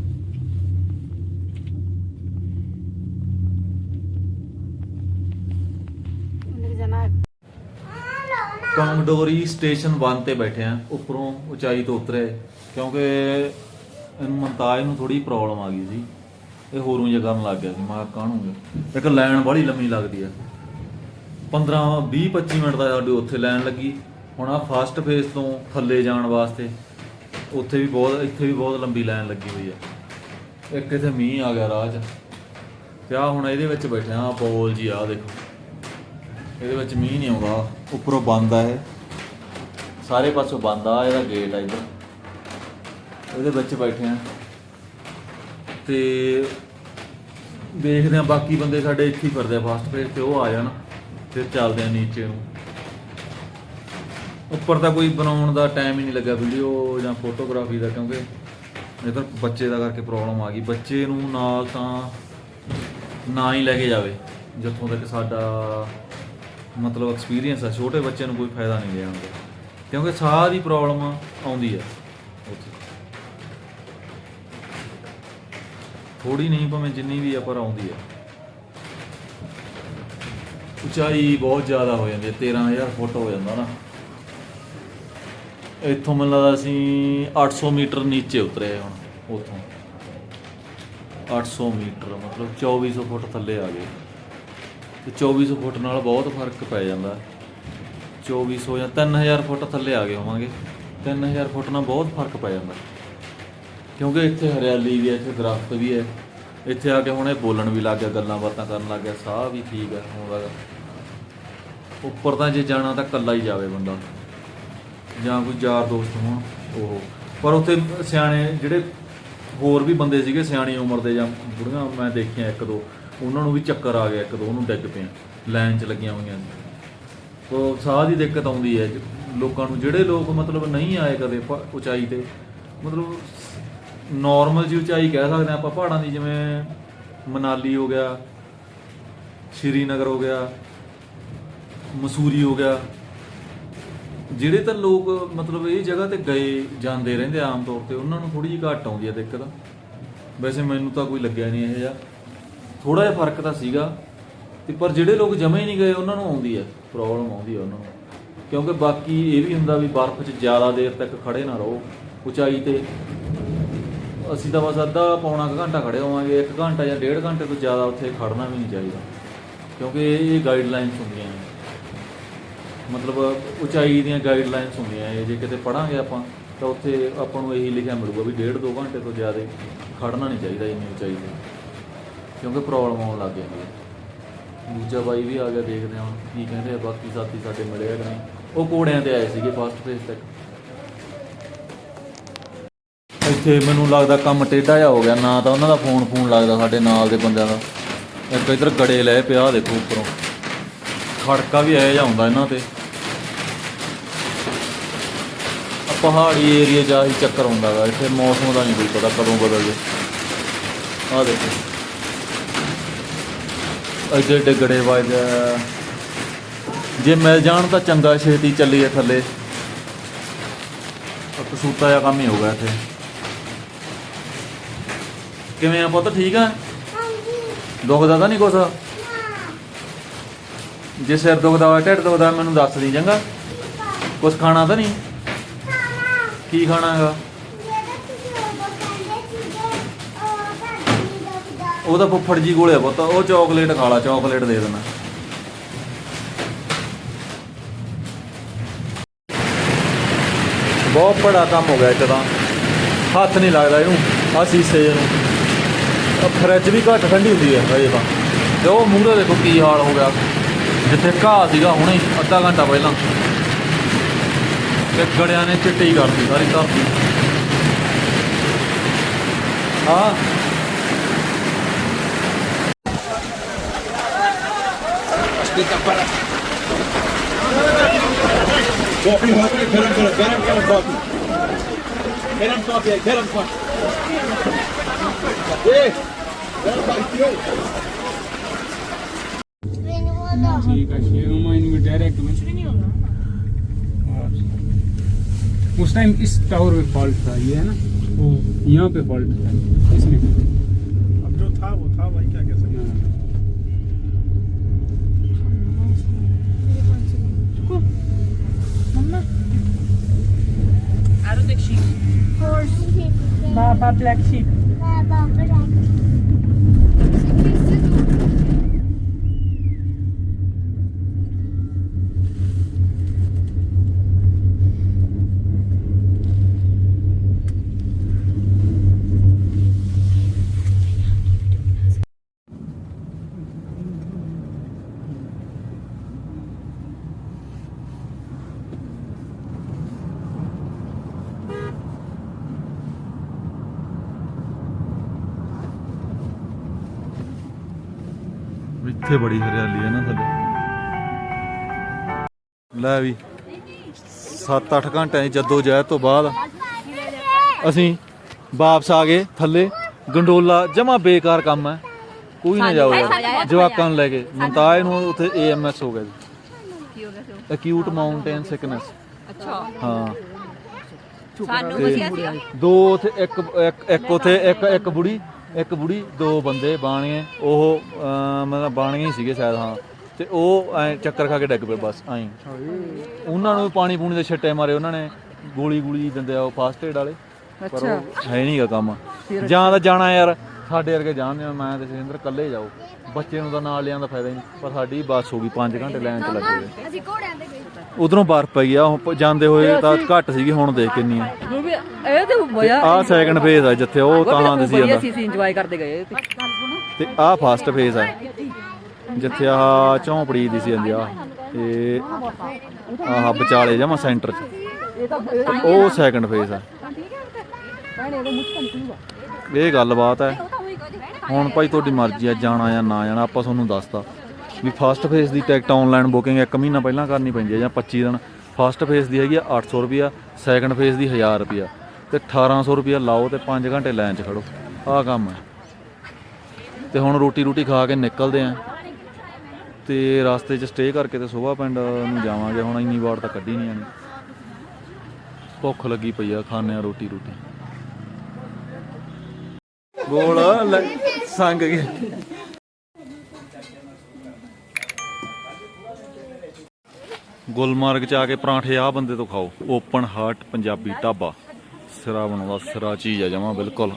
ਕਮਡੋਰੀ ਸਟੇਸ਼ਨ 1 ਤੇ ਬੈਠੇ ਆ। ਉੱਪਰੋਂ ਉਚਾਈ ਤੋਂ ਉਤਰੇ, ਕਿਉਂਕਿ ਇਹਨੂੰ ਮਨਤਾਜ ਨੂੰ ਥੋੜੀ ਪ੍ਰੋਬਲਮ ਆ ਗਈ ਸੀ। ਇਹ ਹੋਰੋਂ ਜਿਹਾ ਕਰਨ ਲੱਗ ਗਿਆ ਸੀ। ਮੈਂ ਕਾਹਨੂੰ ਇੱਕ ਲਾਈਨ ਬੜੀ ਲੰਮੀ ਲੱਗਦੀ ਆ। 15 20 25 ਮਿੰਟ ਦਾ ਸਾਡੀ ਉੱਥੇ ਲਾਈਨ ਲੱਗੀ। ਹੁਣ ਆ ਫਸਟ ਫੇਸ ਤੋਂ ਥੱਲੇ ਜਾਣ ਵਾਸਤੇ ਉੱਥੇ ਵੀ ਬਹੁਤ, ਇੱਥੇ ਵੀ ਬਹੁਤ ਲੰਬੀ ਲਾਈਨ ਲੱਗੀ ਹੋਈ ਆ। ਇੱਕ ਇੱਥੇ ਮੀਂਹ ਆ ਗਿਆ ਰਾਹ 'ਚ। ਤੇ ਆ ਹੁਣ ਇਹਦੇ ਵਿੱਚ ਬੈਠੇ ਆ ਪੋਲ ਜੀ ਆ ਦੇਖੋ। ਇਹਦੇ ਵਿੱਚ ਮੀਂਹ ਨਹੀਂ ਆਉਂਦਾ, ਉੱਪਰੋਂ ਬੰਦ ਆ ਇਹ। ਸਾਰੇ ਪਾਸੋਂ ਬੰਦ ਆ ਇਹਦਾ ਗੇਟ ਆ ਇੱਧਰ। ਇਹਦੇ ਵਿੱਚ ਬੈਠੇ ਆ। ਤੇ ਦੇਖਦੇ ਆ ਬਾਕੀ ਬੰਦੇ ਸਾਡੇ ਇੱਥੇ ਹੀ ਫਿਰਦੇ ਆ ਫਾਸਟ ਫੇਸ ਤੇ, ਉਹ ਆ ਜਾਣ, ਫਿਰ ਚੱਲਦੇ ਆ ਨੀਚੇ ਨੂੰ। ਉੱਪਰ ਤਾਂ ਕੋਈ ਬਣਾਉਣ ਦਾ ਟਾਈਮ ਹੀ ਨਹੀਂ ਲੱਗਾ ਵੀਡੀਓ ਜਾਂ ਫੋਟੋਗ੍ਰਾਫੀ ਦਾ, ਕਿਉਂਕਿ ਇਹ ਤਾਂ ਬੱਚੇ ਦਾ ਕਰਕੇ ਪ੍ਰੋਬਲਮ ਆ ਗਈ। ਬੱਚੇ ਨੂੰ ਨਾਲ ਤਾਂ ਨਾ ਹੀ ਲੈ ਕੇ ਜਾਵੇ, ਜਿੱਥੋਂ ਤੱਕ ਸਾਡਾ ਮਤਲਬ ਐਕਸਪੀਰੀਅੰਸ ਆ, ਛੋਟੇ ਬੱਚੇ ਨੂੰ ਕੋਈ ਫਾਇਦਾ ਨਹੀਂ ਲਿਆਉਣ ਦਾ। ਕਿਉਂਕਿ ਸਾਹ ਦੀ ਪ੍ਰੋਬਲਮ ਆਉਂਦੀ ਹੈ ਉੱਥੇ ਥੋੜੀ ਨਹੀਂ, ਭਾਵੇਂ ਜਿੰਨੀ ਵੀ ਆ, ਪਰ ਆਉਂਦੀ ਹੈ ਉਚਾਈ ਬਹੁਤ ਜ਼ਿਆਦਾ ਹੋ ਜਾਂਦੀ ਹੈ 13000 ਫੁੱਟ ਹੋ ਜਾਂਦਾ ਨਾ। ਇੱਥੋਂ ਮੈਨੂੰ ਲੱਗਦਾ ਅਸੀਂ 800 ਮੀਟਰ ਨੀਚੇ ਉਤਰੇ ਹੁਣ, ਉੱਥੋਂ। 800 ਮੀਟਰ, ਮਤਲਬ 2400 ਫੁੱਟ ਥੱਲੇ ਆ ਗਏ। ਤੇ 2400 ਫੁੱਟ ਨਾਲ ਬਹੁਤ ਫ਼ਰਕ ਪੈ ਜਾਂਦਾ। 2400 ਜਾਂ 3000 ਫੁੱਟ ਥੱਲੇ ਆ ਗਏ ਹੋਵਾਂਗੇ। 3000 ਫੁੱਟ ਨਾਲ ਬਹੁਤ ਫ਼ਰਕ ਪੈ ਜਾਂਦਾ। ਕਿਉਂਕਿ ਇੱਥੇ ਹਰਿਆਲੀ ਵੀ ਹੈ, ਇੱਥੇ ਦਰਖਤ ਵੀ ਹੈ। ਇੱਥੇ ਆ ਕੇ ਹੁਣ ਇਹ ਬੋਲਣ ਵੀ ਲੱਗ ਗਿਆ, ਗੱਲਾਂ ਬਾਤਾਂ ਕਰਨ ਲੱਗ ਗਿਆ, ਸਾਹ ਵੀ ਠੀਕ ਹੈ ਹੁਣ ਲੱਗਾ ਉੱਪਰ ਤਾਂ ਜੇ ਜਾਣਾ ਤਾਂ ਇਕੱਲਾ ਹੀ ਜਾਵੇ ਬੰਦਾ। ਜਾਂ ਕੋਈ ਯਾਰ ਦੋਸਤ ਹੋਣ, ਉਹ। ਪਰ ਉੱਥੇ ਸਿਆਣੇ ਜਿਹੜੇ ਹੋਰ ਵੀ ਬੰਦੇ ਸੀਗੇ, ਸਿਆਣੀ ਉਮਰ ਦੇ ਜਾਂ ਬੁੜੀਆਂ, ਮੈਂ ਦੇਖੀਆਂ ਇੱਕ ਦੋ। ਉਹਨਾਂ ਨੂੰ ਵੀ ਚੱਕਰ ਆ ਗਿਆ, ਇੱਕ ਦੋ ਉਹਨੂੰ ਡਿੱਗ ਪਿਆ, ਲਾਈਨ 'ਚ ਲੱਗੀਆਂ ਹੋਈਆਂ ਸੀ ਤੋ ਸਾਹ ਦੀ ਦਿੱਕਤ ਆਉਂਦੀ ਹੈ, ਲੋਕਾਂ ਨੂੰ, ਜਿਹੜੇ ਲੋਕ ਮਤਲਬ ਨਹੀਂ ਆਏ ਕਦੇ ਪ- ਉਚਾਈ ਤੇ, ਮਤਲਬ ਨਾਰਮਲ ਜੀ ਉਚਾਈ ਕਹਿ ਸਕਦੇ ਹਾਂ ਆਪਾਂ, ਪਹਾੜਾਂ ਦੀ ਜਿਵੇਂ ਮਨਾਲੀ ਹੋ ਗਿਆ, ਸ਼੍ਰੀਨਗਰ ਹੋ ਗਿਆ, ਮਸੂਰੀ ਹੋ ਗਿਆ, ਜਿਹੜੇ ਤਾਂ ਲੋਕ ਮਤਲਬ ਇਹ ਜਗ੍ਹਾ ਤੇ ਗਏ, ਜਾਂਦੇ ਰਹਿੰਦੇ ਆਮ ਤੌਰ ਤੇ, ਉਹਨਾਂ ਨੂੰ ਥੋੜੀ ਜਿਹੀ ਘੱਟ ਆਉਂਦੀ ਹੈ ਦਿੱਕਤ। ਵੈਸੇ ਮੈਨੂੰ ਤਾਂ ਕੋਈ ਲੱਗਿਆ ਨਹੀਂ ਇਹ ਜਿਹਾ। ਥੋੜਾ ਜਿਹਾ ਫ਼ਰਕ ਤਾਂ ਸੀਗਾ ਤੇ ਪਰ ਜਿਹੜੇ ਲੋਕ ਜਮੇ ਹੀ ਨਹੀਂ ਗਏ, ਉਹਨਾਂ ਨੂੰ ਆਉਂਦੀ ਹੈ ਪ੍ਰੋਬਲਮ ਆਉਂਦੀ ਹੈ ਉਹਨਾਂ ਨੂੰ। ਕਿਉਂਕਿ ਬਾਕੀ ਇਹ ਵੀ ਹੁੰਦਾ ਵੀ ਬਰਫ਼ 'ਚ ਜ਼ਿਆਦਾ ਦੇਰ ਤੱਕ ਖੜੇ ਨਾ ਰਹੋ, ਉਚਾਈ ਤੇ ਅਸੀਂ ਤਾਂ ਬਸ ਅੱਧਾ ਪੌਣਾ ਕੁ ਘੰਟਾ ਖੜੇ ਹੋਵਾਂਗੇ 1 ਘੰਟਾ ਜਾਂ ਡੇਢ ਘੰਟੇ ਤੋਂ ਜ਼ਿਆਦਾ ਉੱਥੇ ਖੜਨਾ ਵੀ ਨਹੀਂ ਚਾਹੀਦਾ। ਕਿਉਂਕਿ ਇਹ ਗਾਈਡਲਾਈਨਸ ਹੁੰਦੀਆਂ ਨੇ। ਮਤਲਬ ਉਚਾਈ ਦੀਆਂ ਗਾਈਡਲਾਈਨਸ ਹੁੰਦੀਆਂ ਇਹ ਜੇ ਕਿਤੇ ਪੜਾਂਗੇ ਆਪਾਂ, ਤਾਂ ਉੱਥੇ ਆਪਾਂ ਨੂੰ ਇਹੀ ਲਿਖਿਆ ਮਿਲੂਗਾ ਵੀ ਡੇਢ ਦੋ ਘੰਟੇ ਤੋਂ ਜ਼ਿਆਦਾ ਖੜਨਾ ਨਹੀਂ ਚਾਹੀਦਾ ਇੰਨੀ ਉਚਾਈ ਤੇ। ਕਿਉਂਕਿ ਪ੍ਰੋਬਲਮ ਆਉਣ ਲੱਗ ਜਾਂਦੀ ਹੈ। ਦੂਜਾ ਬਾਈ ਵੀ ਆ ਗਿਆ, ਦੇਖਦੇ ਹਾਂ ਹੁਣ ਕੀ ਕਹਿੰਦੇ ਆ, ਬਾਕੀ ਸਾਥੀ ਸਾਡੇ ਮਿਲੇ ਆ ਕਿ ਨਹੀਂ। ਉਹ ਕੋੜਿਆਂ ਤੇ ਆਏ ਸੀਗੇ ਫਸਟ ਫੇਸ ਤੱਕ। ਇੱਥੇ ਮੈਨੂੰ ਲੱਗਦਾ ਕੰਮ ਟੇਢਾ ਜਿਹਾ ਹੋ ਗਿਆ, ਨਾ ਤਾਂ ਉਹਨਾਂ ਦਾ ਫੋਨ ਫੋਨ ਲੱਗਦਾ ਸਾਡੇ ਨਾਲ ਦੇ ਬੰਦਿਆਂ ਦਾ। ਇੱਕ ਇਧਰ ਗੜੇ ਲੈ ਪਿਆ ਦੇਖੋ ਉੱਪਰੋਂ। ਖੜਕਾ ਵੀ ਆਇਆ ਹੁੰਦਾ ਇਹਨਾਂ ਤੇ। ਪਹਾੜੀ ਏਰੀਆ ਜਾ ਹੀ ਚੱਕਰ ਹੁੰਦਾ ਗਾ, ਇੱਥੇ ਮੌਸਮ ਦਾ ਨਹੀਂ ਕੋਈ ਪਤਾ ਕਦੋਂ ਬਦਲ ਜੇ ਆ ਦੇਖੋ। ਇੱਥੇ ਏਡੇ ਗੜੇ ਵੱਜਦੇ। ਜੇ ਮਿਲ ਜਾਣ ਤਾਂ ਚੰਗਾ ਛੇਤੀ ਚੱਲੀਏ ਥੱਲੇ। ਕਸੂਤਾ ਜਿਹਾ ਕੰਮ ਹੀ ਹੋ ਗਿਆ ਇੱਥੇ। ਕਿਵੇਂ ਆ ਪੁੱਤ ਠੀਕ ਆ? ਹਾਂਜੀ। ਦੁਖਦਾ ਤਾਂ ਨਹੀਂ ਕੁਛ? ਜੇ ਸਿਰ ਦੁਖਦਾ ਹੋਇਆ ਢਿੱਡ ਦੁਖਦਾ ਮੈਨੂੰ ਦੱਸ ਦੀ ਚੰਗਾ? ਕੁਛ ਖਾਣਾ ਤਾਂ ਨਹੀਂ ਖਾਣਾ। ਕੀ ਖਾਣਾਗਾ? ਦੱਸਦਾ ਉਹਦਾ ਫੁੱਫੜ ਜੀ ਕੋਲੇ ਆ ਪੁੱਤ, ਉਹ ਚਾਕਲੇਟ ਖਾ ਲਾ ਚਾਕਲੇਟ ਦੇ ਦੇਣਾ। ਬਹੁਤ ਬੜਾ ਕੰਮ ਹੋ ਗਿਆ ਇੱਥੇ ਤਾਂ। ਹੱਥ ਨਹੀਂ ਲੱਗਦਾ ਇਹਨੂੰ ਆ ਸੀਸੇ ਨੂੰ। ਫਰਿੱਜ ਵੀ ਘੱਟ ਠੰਡੀ ਹੁੰਦੀ ਹੈ ਹਜੇ ਤਾਂ। ਤੇ ਉਹ ਮੂਹਰੇ ਦੇਖੋ ਕੀ ਹਾਲ ਹੋ ਗਿਆ। ਜਿੱਥੇ ਘਾਹ ਸੀਗਾ ਹੁਣੇ, ਅੱਧਾ ਘੰਟਾ ਪਹਿਲਾਂ। ਤੇ ਗੜਿਆਂ ਨੇ ਚਿੱਟੀ ਕਰਤੀ ਸਾਰੀ ਧਰਤੀ। ਹਾਂ। कॉफी होती है गरम गरम गरम गरम कॉफी गरम कॉफी है गरम कॉफी ए गरम कॉफी पियो ਮੈਨੂੰ ਬੋਲੋ ठीक है शेयरों इनमें डायरेक्ट कुछ भी नहीं होगा उस टाइम इस टावर में फॉल्ट था ये है ना यहाँ पे फॉल्ट था इसमें अब जो था वो था भाई क्या कह सकते আরও দেখছি horse. Baba black sheep. Baba black. ਇੱਥੇ ਬੜੀ ਹਰਿਆਲੀ ਹੈ ਨਾ ਥੱਲੇ। ਲੈ ਵੀ 7-8 ਘੰਟਿਆਂ ਦੀ ਜੱਦੋ ਜਹਿਦ ਤੋਂ ਬਾਅਦ ਅਸੀਂ ਵਾਪਸ ਆ ਗਏ ਥੱਲੇ। ਗੰਡੋਲਾ ਜਮਾ ਬੇਕਾਰ ਕੰਮ ਹੈ। ਕੋਈ ਨਾ ਜਾਓ ਯਾਰ ਜਵਾਕਾਂ ਨੂੰ ਲੈ ਕੇ। ਮਨਤਾਜ ਨੂੰ ਉੱਥੇ ਏਐਮਐਸ ਹੋ ਗਿਆ ਜੀ। ਅਕਿਊਟ ਮਾਊਂਟੇਨ ਸਿਕਨੈਸ ਅੱਛਾ। ਹਾਂ। ਸਾਨੂੰ ਵਧੀਆ ਸੀਗਾ ਦੋ ਉਥੇ ਇੱਕ ਇੱਕ ਉਥੇ ਇੱਕ ਇੱਕ ਬੁੜੀ ਇੱਕ ਬੁੜੀ ਦੋ ਬੰਦੇ ਬਾਣੀਏ ਉਹ ਅਹ, ਮਤਲਬ ਬਾਣੀਏ ਹੀ ਸੀਗੇ ਸ਼ਾਇਦ ਹਾਂ। ਤੇ ਉਹ ਐ ਚੱਕਰ ਖਾ ਕੇ ਡਿੱਗ ਪਏ ਬਸ ਐਂ ਉਹਨਾਂ ਨੂੰ ਵੀ ਪਾਣੀ ਪੂਣੀ ਦੇ ਛੱਟੇ ਮਾਰੇ ਉਹਨਾਂ ਨੇ ਗੋਲੀ ਗੋਲੀ ਦਿੰਦੇ ਆ ਉਹ ਫਾਸਟ ਏਡ ਵਾਲੇ। ਪਰ ਉਹ ਹੈ ਨਹੀਂਗਾ ਕੰਮ। ਜਾਂ ਤਾਂ ਜਾਣਾ ਯਾਰ ਸਾਡੇ ਵਰਗੇ ਜਾਣਦੇ ਆ ਮੈਂ ਤੇ ਸਿੰਦਰ ਇਕੱਲੇ ਜਾਓ। ਬੱਚੇ ਨੂੰ ਤਾਂ ਨਾਲ ਲਿਆਉਣ ਦਾ ਫਾਇਦਾ ਹੀ ਨਹੀਂ ਪਰ ਸਾਡੀ ਬੱਸ ਹੋ ਗਈ 5 ਘੰਟੇ ਲਾਈਨ 'ਚ ਲੱਗੇ ਹੋਏ ਅਸੀਂ ਘੋੜਿਆਂ ਤੇ ਗਏ। ਉਧਰੋਂ ਬਰਫ਼ ਪਈ ਆ ਉਹ ਪ- ਜਾਂਦੇ ਹੋਏ ਤਾਂ ਘੱਟ ਸੀਗੀ ਹੁਣ ਦੇਖ ਕਿੰਨੀ ਆ। ਇਹ ਤੇ ਮਜ਼ਾ ਆਹ ਸੈਕੰਡ ਫੇਜ਼ ਆ ਜਿੱਥੇ ਉਹ ਤਾਂ ਦੇ ਸੀ ਵਧੀਆ ਜਾਂਦਾ ਸੀ ਸੀ ਇੰਜੋਏ ਕਰਦੇ ਗਏ ਤੇ। ਤੇ ਆਹ ਫਸਟ ਫੇਜ਼ ਆ। ਜਿੱਥੇ ਆਹ ਝੌਂਪੜੀ ਦੀ ਸੀ ਜਾਂਦੀ ਆ ਇਹ ਆਹ ਵਿਚਾਲੇ ਜਮਾ ਸੈਂਟਰ 'ਚ। ਤੇ ਉਹ ਸੈਕੰਡ ਫੇਜ਼ ਆ। ਇਹ ਗੱਲਬਾਤ ਹੈ। ਹੁਣ ਭਾਈ ਤੁਹਾਡੀ ਮਰਜ਼ੀ ਆ, ਜਾਣਾ ਜਾਂ ਨਾ ਜਾਣਾ, ਆਪਾਂ ਤੁਹਾਨੂੰ ਦੱਸਤਾ। ਵੀ ਫਸਟ ਫੇਸ ਦੀ ਟਿਕਟ ਆਨਲਾਈਨ ਬੁਕਿੰਗ ਇੱਕ ਮਹੀਨਾ ਪਹਿਲਾਂ ਕਰਨੀ ਪੈਂਦੀ ਹੈ ਜਾਂ 25 ਦਿਨ। ਫਸਟ ਫੇਸ ਦੀ ਹੈਗੀ ਆ 800 ਰੁਪਿਆ ਸੈਕੰਡ ਫੇਜ਼ ਦੀ 1000 ਰੁਪਿਆ ਤੇ 1800 ਰੁਪਿਆ ਲਾਓ ਤੇ 5 ਘੰਟੇ ਲਾਈਨ 'ਚ ਖੜੋ। ਆਹ ਕੰਮ ਹੈ ਤੇ ਹੁਣ ਰੋਟੀ ਰੋਟੀ ਖਾ ਕੇ ਨਿਕਲਦੇ ਆਂ। ਤੇ ਰਸਤੇ 'ਚ ਸਟੇ ਕਰਕੇ ਤੇ ਸੋਭਾ ਪਿੰਡ ਨੂੰ ਜਾਵਾਂਗੇ। ਹੁਣ ਇੰਨੀ ਵਾਰ ਤਾਂ ਕੱਢੀ ਨਹੀਂ ਆਣੀ ਭੁੱਖ ਲੱਗੀ ਪਈ ਆ ਖਾਣੇ ਆ ਰੋਟੀ ਰੋਟੀ। ਬੋਲ ਸੰਗ ਗਿਆ ਗੁਲਮਾਰਗ ਚ ਆ ਕੇ ਪਰਾਂਠੇ ਆ ਬੰਦੇ ਤੋਂ ਖਾਓ। Open heart Punjabi dhaba. ਸਿਰਾ ਬਣਾਉਂਦਾ ਸਿਰਾ ਚੀਜ਼ ਆ ਜਮਾ, ਬਿਲਕੁਲ।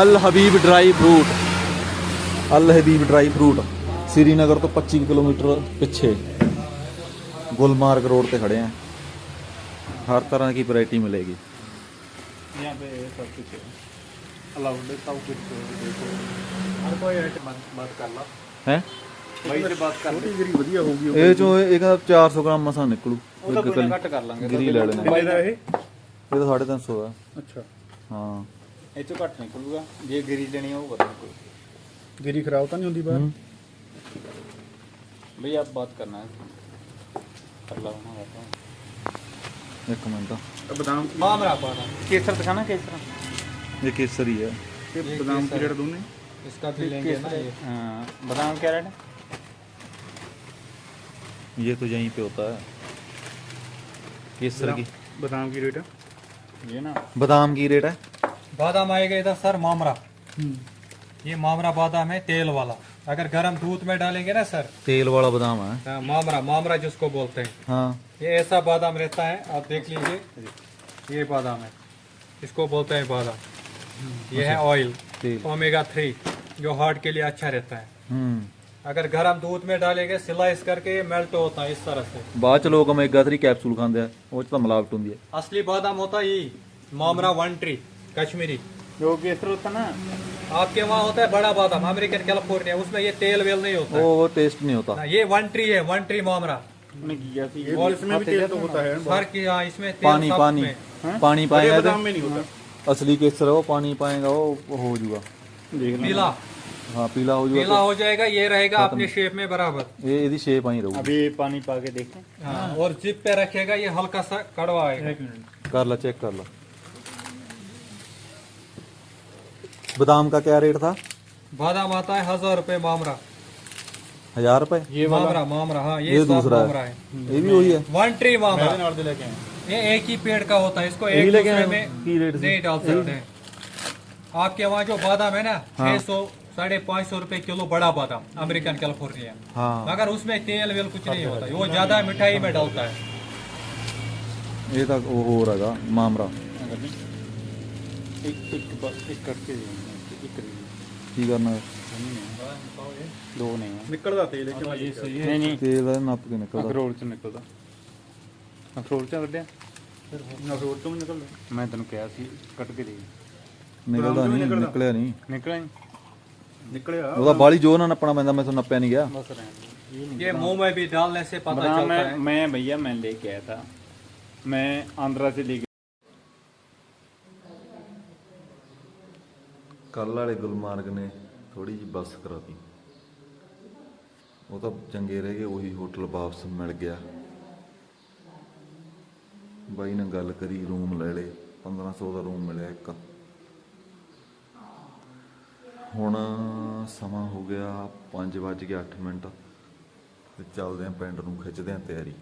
Al Habib dry fruit Al Habib dry fruit Srinagar ਤੋਂ 25 ਕਿਲੋਮੀਟਰ ਪਿੱਛੇ ਗੁਲਮਾਰਗ ਰੋਡ ਤੇ ਖੜੇ ਆ ਹਰ ਤਰ੍ਹਾਂ ਦੀ ਵੈਰਾਈਟੀ ਮਿਲੇਗੀ यहाँ पे सब कुछ अलाउड है सब कुछ देखो हर कोई आइटम बात कर ला ਹੈ भाई से बात कर ले ਇਹ ਚੋਂ ਇਹ ਕਹਿੰਦਾ 400 ਗ੍ਰਾਮ ਮਸਾਂ ਨਿਕਲੂ ਉਹ ਤਾਂ ਇੱਕ ਕੋਈ ਨਾ ਕਿੱਲੋ। ਘੱਟ ਕਰ ਲਾਂਗੇ ਗਿਰੀ ਲੈ ਲੈਣਾ ਕਿੰਨੇ ਦਾ ਇਹ ਇਹ ਤਾਂ 350 ਆ ਅੱਛਾ ਹਾਂ ਇਹ ਤੋਂ ਘੱਟ ਨਿਕਲੂਗਾ ਜੇ ਗਿਰੀ ਲੈਣੀ ਆ ਉਹ ਬਤਾ ਕੋਈ ਗਿਰੀ ਖਰਾਬ ਤਾਂ ਨਹੀਂ ਹੁੰਦੀ ਬਾਹਰ ਹੂੰ। भैया आप बात करना है कर ला ना रहता हूँ ਇੱਕ ਮਿੰਟ ਬਦਾਮ मामरा बादाम केसर दिखाना केसर ਇਹ ਕੇਸਰੀ ਹੈ ਤੇ ਬਦਾਮ ਕੀ ਰੇਟ ਦੋਨੇ इसका भी लेंगे ना ये हाँ, बादाम क्या रेट है ये तो यहीं पे होता है केसर की ਬਦਾਮ ਕੀ ਰੇਟ ਹੈ ये ना बादाम की रेट है बादाम आएगा इधर सर मामरा। हम्म। ये मामरा बादाम है तेल वाला। अगर गर्म दूध में डालेंगे ना सर। तेल वाला बादाम है। आ, मामरा मामरा जिसको बोलते हैं। हाँ। ये ऐसा बादाम रहता है आप देख लीजिए। ये बादाम है। इसको बोलते हैं बादाम। ये है ऑयल ओमेगा थ्री जो हार्ट के लिए अच्छा रहता है। हम्म। अगर गर्म दूध में डालेंगे स्लाइस करके ये मेल्ट होता है इस तरह से। बाद लोग ओमेगा थ्री कैप्सूल खाते हैं तो मिलावट होंगी असली बादाम होता है यही मामरा वन ट्री कश्मीरी जो केसर होता ना आपके वहाँ होता है बड़ा बादाम अमेरिकन कैलिफोर्निया उसमें ये तेल वेल नहीं होता वो वो टेस्ट नहीं होता ना, ये वन ट्री है वन ट्री मामरा और इसमें भी तेल तो होता है हर की हाँ इसमें तेल पानी सब पानी में। पानी पाएगा तो बादाम में नहीं होता असली केसर है वो पानी पाएगा वो हो जाएगा देख लेना। पीला हाँ पीला हो पीला जाएगा हो जाएगा ये रहेगा अपने शेप में बराबर तो ये यदि शेप आई रहूगी अभी पानी पा के देखें हाँ, और जिप पे रखेगा ये हल्का सा कड़वा आएगा कर ला चेक कर ला बादाम का क्या रेट था? बादाम आता है हज़ार रुपए मामरा। हज़ार रुपए? ये मामरा मामरा हाँ ये, ये दूसरा है, है। ये भी वही है। वन ट्री मामरा। ये एक ही पेड़ का होता है इसको एक दूसरे में नहीं डाल सकते हैं। आपके वहाँ जो बादाम है ना छह सौ साढ़े पाँच सौ रूपए किलो बड़ा बादाम अमेरिकन कैलिफ़ोर्निया। हाँ। मगर उसमें तेल वेल कुछ नहीं होता वो ज़्यादा मिठाई में डालता है। ये तक वो हो रहा मामरा। ਮਾਮਰਾ एक एक बस एक करके देंगे एक कर ਕੀ ਕਰਨਾ दो नहीं है ਨਿਕਲਦਾ ਤੇਲ ਇਹ ये सही है नहीं नहीं ਤੇਲ ਦਾ ਨੱਪ ਕੇ ਨਿਕਲਦਾ ਅਖਰੋਟ ਚ ਨਿਕਲਦਾ ਅਖਰੋਟ ਚ ਕੱਢਿਆ ਅਖਰੋਟ ਤੋਂ ਵੀ ਨਿਕਲਦਾ ਮੈਂ ਤੈਨੂੰ ਕਿਹਾ ਸੀ ਕੱਟ ਕੇ ਦੇ ਨਿਕਲਦਾ ਨਹੀਂ ਨਿਕਲਿਆ ਨਹੀਂ ਨਿਕਲਿਆ ਨੀ? ਨਿਕਲਿਆ ਉਹਦਾ ਬਾਲੀ ਜੋ ਨਾ ਨੱਪਣਾ ਪੈਂਦਾ ਮੈਂ ਤੋਂ ਨੱਪਿਆ ਨਹੀਂ ਗਿਆ बस रहने दो। ये मुंह में भी डालने से पता बादाम चलता मैं है मैं भैया मैं लेके आया था मैं आंध्रा से लेके ਕੱਲ ਵਾਲੇ ਗੁਲਮਾਰਗ ਨੇ ਥੋੜੀ ਜੀ ਬੱਸ ਕਰਾਤੀ। ਉਹ ਤਾਂ ਚੰਗੇ ਰਹਿ ਗਏ, ਉਹੀ ਹੋਟਲ ਵਾਪਸ ਮਿਲ ਗਿਆ। ਬਾਈ ਨਾਲ ਗੱਲ ਕਰੀ, ਰੂਮ ਲੈ ਲੇ 1500 ਦਾ ਰੂਮ ਮਿਲਿਆ ਇੱਕ। ਹੁਣ ਸਮਾਂ ਹੋ ਗਿਆ 5 ਵੱਜ ਕੇ 8 ਮਿੰਟ ਤੇ ਚੱਲਦੇ ਆਂ ਪਿੰਡ ਨੂੰ, ਖਿੱਚਦੇ ਆਂ ਤਿਆਰੀ।